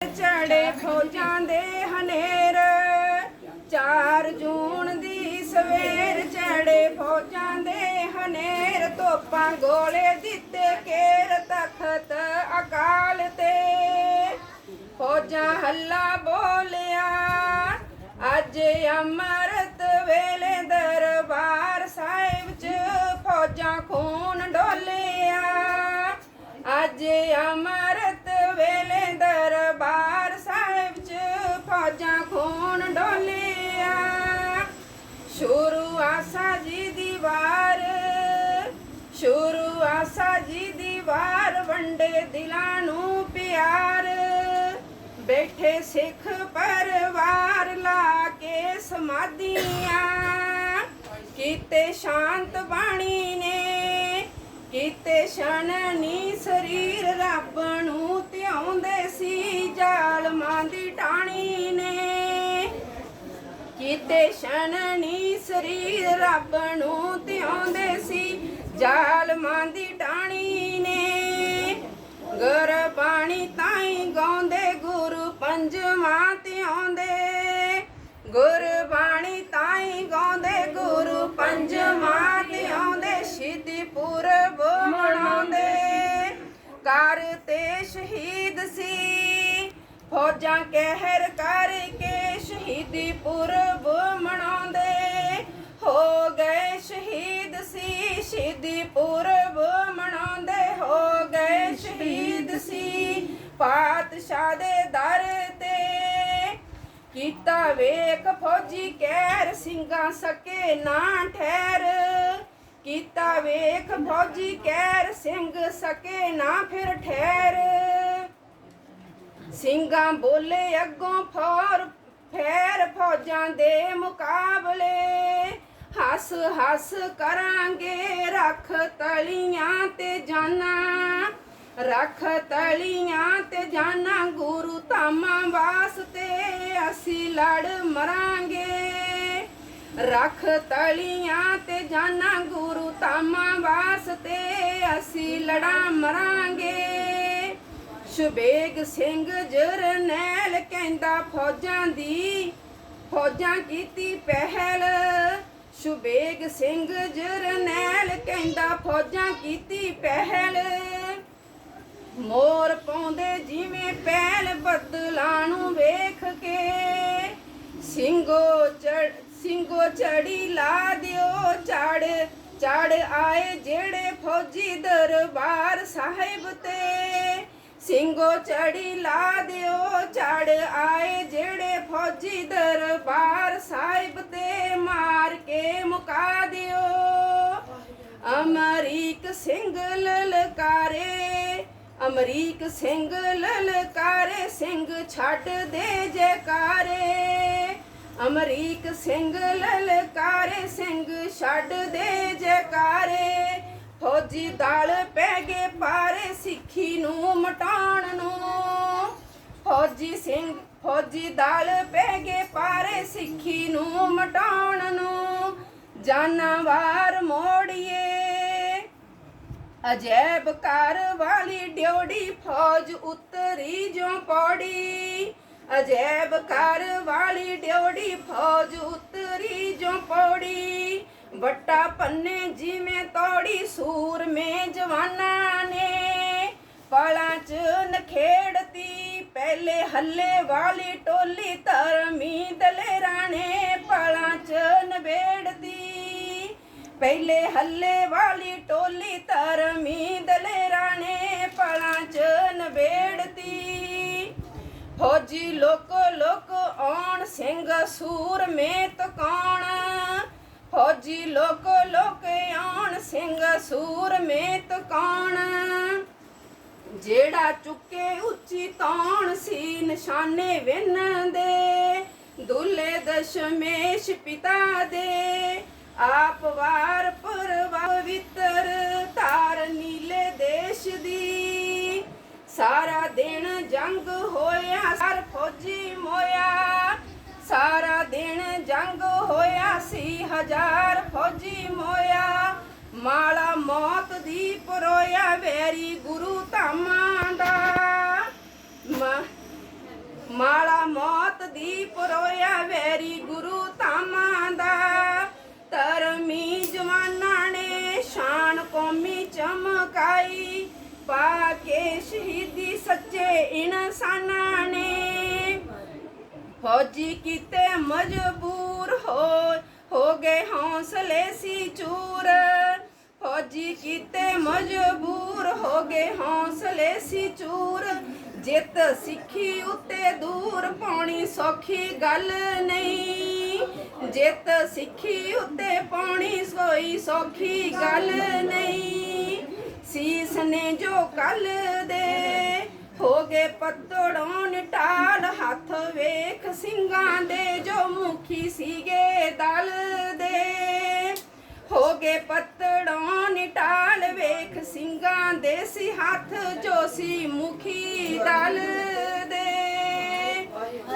ਚੜੇ ਫੌਜਾਂ ਦੇ ਹਨੇਰ। 4 ਜੂਨ ਦੀ ਸਵੇਰ ਚੜੇ ਫੌਜਾਂ ਦੇ ਹਨੇਰ। ਤੋਪਾਂ ਗੋਲੇ ਦਿੱਤੇ ਕੇਰ ਤਖਤ ਅਕਾਲ ਤੇ। ਫੌਜਾਂ ਹੱਲਾ ਬੋਲਿਆ, ਅੱਜ ਅੰਮ੍ਰਿਤ ਵੇਲੇ ਦਰਬਾਰ ਸਾਹਿਬ ਚ ਫੌਜਾਂ ਖੂਨ ਡੋਲਿਆ। ਅੱਜ ਅਮਰ ਦੀ ਵਾਰ ਸ਼ੁਰੂ ਆਸਾ ਜੀ ਦੀ ਵਾਰ ਵੰਡੇ ਦਿਲਾਂ ਨੂੰ ਪਿਆਰ। ਬੈਠੇ ਸਿੱਖ ਪਰਿਵਾਰ ਲਾ ਕੇ ਸਮਾਧੀਆਂ। ਕੀਤੇ ਸ਼ਾਂਤ ਬਾਣੀ ਨੇ, ਕੀਤੇ ਸ਼ਨਨੀ ਸਰੀਰ ਰੱਬ ਕੀਤੇ ਸ਼ਨਨੀ ਸਰੀਰ ਰੱਬ ਨੂੰ ਧਿਆਉਂਦੇ ਸੀ। ਜ਼ਾਲਮਾਂ ਦੀ ਟਾਣੀ ਨੇ ਗੁਰਬਾਣੀ ਤਾਈ ਗਾਉਂਦੇ, ਗੁਰੂ ਪੰਜਵਾਂ ਧਿਆਉਂਦੇ। ਗੁਰਬਾਣੀ ਤਾਈ ਗਾਉਂਦੇ, ਗੁਰੂ ਪੰਜਵਾਂ ਧਿਆਉਂਦੇ। ਸ਼ਹੀਦੀ ਪੁਰਬ ਮਨਾਉਂਦੇ। ਕਰ ਤੇ ਸ਼ਹੀਦ ਸੀ। ਫੌਜਾਂ ਕਹਿਰ ਕਰਕੇ ਪਾਤਸ਼ਾਹ ਦੇ ਦਰ ਤੇ ਕੀਤਾ ਵੇਖ ਫੌਜੀ ਕਹਿਰ ਸਿੰਘਾਂ ਸਕੇ ਨਾ ਠਹਿਰ। ਕੀਤਾ ਵੇਖ ਫੌਜੀ ਕਹਿਰ ਸਿੰਘ ਸਕੇ ਨਾ ਫਿਰ ਠਹਿਰ। ਸਿੰਘਾਂ ਬੋਲੇ ਅੱਗੋਂ ਫੌਰ, ਫੇਰ ਫੌਜਾਂ ਦੇ ਮੁਕਾਬਲੇ। ਹੱਸ ਹੱਸ ਕਰਾਂਗੇ ਰੱਖ ਤਲੀਆਂ ਤੇ ਜਾਨਾਂ। ਰੱਖ ਤਲੀਆਂ ਤੇ ਜਾਨਾਂ ਗੁਰੂ ਧਾਮਾਂ ਵਾਸਤੇ। ਅਸੀਂ ਲੜ ਮਰਾਂਗੇ। ਰੱਖ ਤਲੀਆਂ ਤੇ ਜਾਨਾਂ ਗੁਰੂ ਧਾਮਾਂ ਵਾਸਤੇ। ਅਸੀਂ ਲੜਾਂ ਮਰਾਂਗੇ। ਸ਼ੁਬੇਗ ਸਿੰਘ ਜਰਨੈਲ ਕਹਿੰਦਾ ਫੌਜਾਂ ਦੀ, ਫੌਜਾਂ ਕੀਤੀ ਪਹਿਲ। ਸ਼ੁਬੇਗ ਸਿੰਘ ਜਰਨੈਲ ਕਹਿੰਦਾ ਫੌਜਾਂ ਕੀਤੀ ਪਹਿਲ। ਮੋਰ ਪਾਉਂਦੇ ਜਿਵੇਂ ਪਹਿਲ ਬੱਦਲਾਂ ਨੂੰ ਵੇਖ ਕੇ। ਸਿੰਘੋ ਚੜ ਸਿੰਘੋ ਚੜੀ ਲਾ ਦਿਓ ਚੜ ਚੜ ਆਏ ਜਿਹੜੇ ਫੌਜੀ ਦਰਬਾਰ ਸਾਹਿਬ ਤੇ। ਸਿੰਘੋ ਚੜੀ ਲਾ ਦਿਓ ਚੜ ਆਏ ਜਿਹੜੇ ਫੌਜੀ ਦਰਬਾਰ ਸਾਹਿਬ ਤੇ। ਮਾਰ ਕੇ ਮੁਕਾ ਦਿਓ। ਅਮਰੀਕ ਸਿੰਘ ਲਲਕਾਰੇ। ਅਮਰੀਕ ਸਿੰਘ ਲਲਕਾਰੇ ਸਿੰਘ ਛੱਡ ਦੇ ਜੈਕਾਰੇ। ਅਮਰੀਕ ਸਿੰਘ ਲਲਕਾਰ ਸਿੰਘ ਛੱਡ ਦੇ ਜੈਕਾਰੇ। ਫੌਜੀ ਦਲ ਪੈ ਗਏ ਪਾਰੇ ਸਿੱਖੀ ਨੂੰ ਮਟਾਉਣ ਨੂੰ। ਫੌਜੀ ਸਿੰਘ, ਫੌਜੀ ਦਲ ਪੈ ਗਏ ਪਾਰੇ ਸਿੱਖੀ ਨੂੰ ਮਟਾਉਣ ਨੂੰ। ਜਾਨਵਾਰ ਮੋੜੀਏ ਅਜੈਬ ਕਰ ਵਾਲੀ ਡਿਉੜੀ ਫੌਜ ਉਤਰੀ ਜੋ ਪੌੜੀ। ਅਜੈਬ ਕਰ ਵਾਲੀ ਡਿਉੜੀ ਫੌਜ ਉਤਰੀ ਜੋ ਪੌੜੀ। ਵੱਟਾ ਪੰਨੇ ਜਿਵੇਂ ਤੋੜੀ ਸੂਰਮੇ ਜਵਾਨਾਂ ਨੇ। ਪਾਲਾਂ ਚ ਨਖੇੜਤੀ ਪਹਿਲੇ ਹੱਲੇ ਵਾਲੀ ਟੋਲੀ ਧਰਮੀ ਪਹਿਲੇ ਹੱਲੇ ਵਾਲੀ ਟੋਲੀ ਧਰਮੀ ਦਲੇਰਾ ਨੇ ਪਾਲਾਂ ਚ ਨਵੇੜਤੀ। ਫੌਜੀ ਲੋਕੋ ਲੋਕ ਆਉਣ, ਸਿੰਘ ਸੂਰਮੇ ਤਕਾਉਣ ਫੌਜੀ ਲੋਕੋ ਲੋਕ ਆਉਣ, ਸਿੰਘ ਸੂਰਮੇ ਤਕਾਉਣ ਜਿਹੜਾ ਚੁੱਕੇ ਉੱਚੀ ਤੌਣ ਸੀ ਨਿਸ਼ਾਨੇ ਵਿੰਨ ਦੇ, ਦੁੱਲੇ ਦਸ਼ਮੇਸ਼ ਪਿਤਾ ਦੇ। ਆਪ ਵਾਰ ਪਰਵਾ ਪਵਿੱਤਰ ਧਾਰ ਨੀਲੇ ਦੇਸ਼ ਦੀ। ਸਾਰਾ ਦਿਨ ਜੰਗ ਹੋਇਆ, ਸਰ ਫੌਜੀ ਮੋਇਆ। ਸਾਰਾ ਦਿਨ ਜੰਗ ਹੋਇਆ ਸੀ, ਹਜ਼ਾਰ ਫੌਜੀ ਮੋਇਆ। ਮਾਲਾ ਮੌਤ ਦੀ ਪਰੋਇਆ, ਵੈਰੀ ਗੁਰੂ ਧਾਮਾਂ ਦਾ। ਮਾਲਾ ਮੌਤ ਦੀ ਪਰੋਇਆ, ਵੈਰੀ ਗੁਰੂ ਧਾਮਾਂ ਦਾ। ਧਰਮੀ ਜਵਾਨਾਂ ਨੇ ਸ਼ਾਨ ਕੌਮੀ ਚਮਕਾਈ, ਪਾ ਕੇ ਸ਼ਹੀਦੀ ਸੱਚੇ ਇਨਸਾਨਾਂ ਨੇ। ਫੌਜੀ ਕੀਤੇ ਮਜਬੂਰ ਹੋ ਹੋ ਗਏ ਹੌਸਲੇ ਸੀ ਚੂਰ। ਫੌਜੀ ਕੀਤੇ ਮਜਬੂਰ, ਹੋ ਗਏ ਹੌਸਲੇ ਸੀ ਚੂਰ। ਜਿੱਤ ਸਿੱਖੀ ਉੱਤੇ ਦੂਰ ਪਾਉਣੀ ਸੌਖੀ ਗੱਲ ਨਹੀਂ। ਜਿੱਤ ਸਿੱਖੀ ਉੱਤੇ ਪਾਉਣੀ ਸੋਈ ਸੌਖੀ ਗੱਲ ਨਹੀਂ। ਸੀਸ ਨੇ ਜੋ ਕੱਲ ਦੇ ਹੋ ਗਏ ਪੱਤੜੋਂ ਟਾਲ ਹੱਥ ਵੇਖ ਸਿੰਘਾਂ ਦੇ ਜੋ ਮੁਖੀ ਸੀਗੇ ਦਲ ਦੇ। ਹੋ ਗਏ ਪੱਤੜੋਂ ਟਾਲ ਵੇਖ ਸਿੰਘਾਂ ਦੇ ਸੀ ਹੱਥ ਜੋ ਸੀ ਮੁਖੀ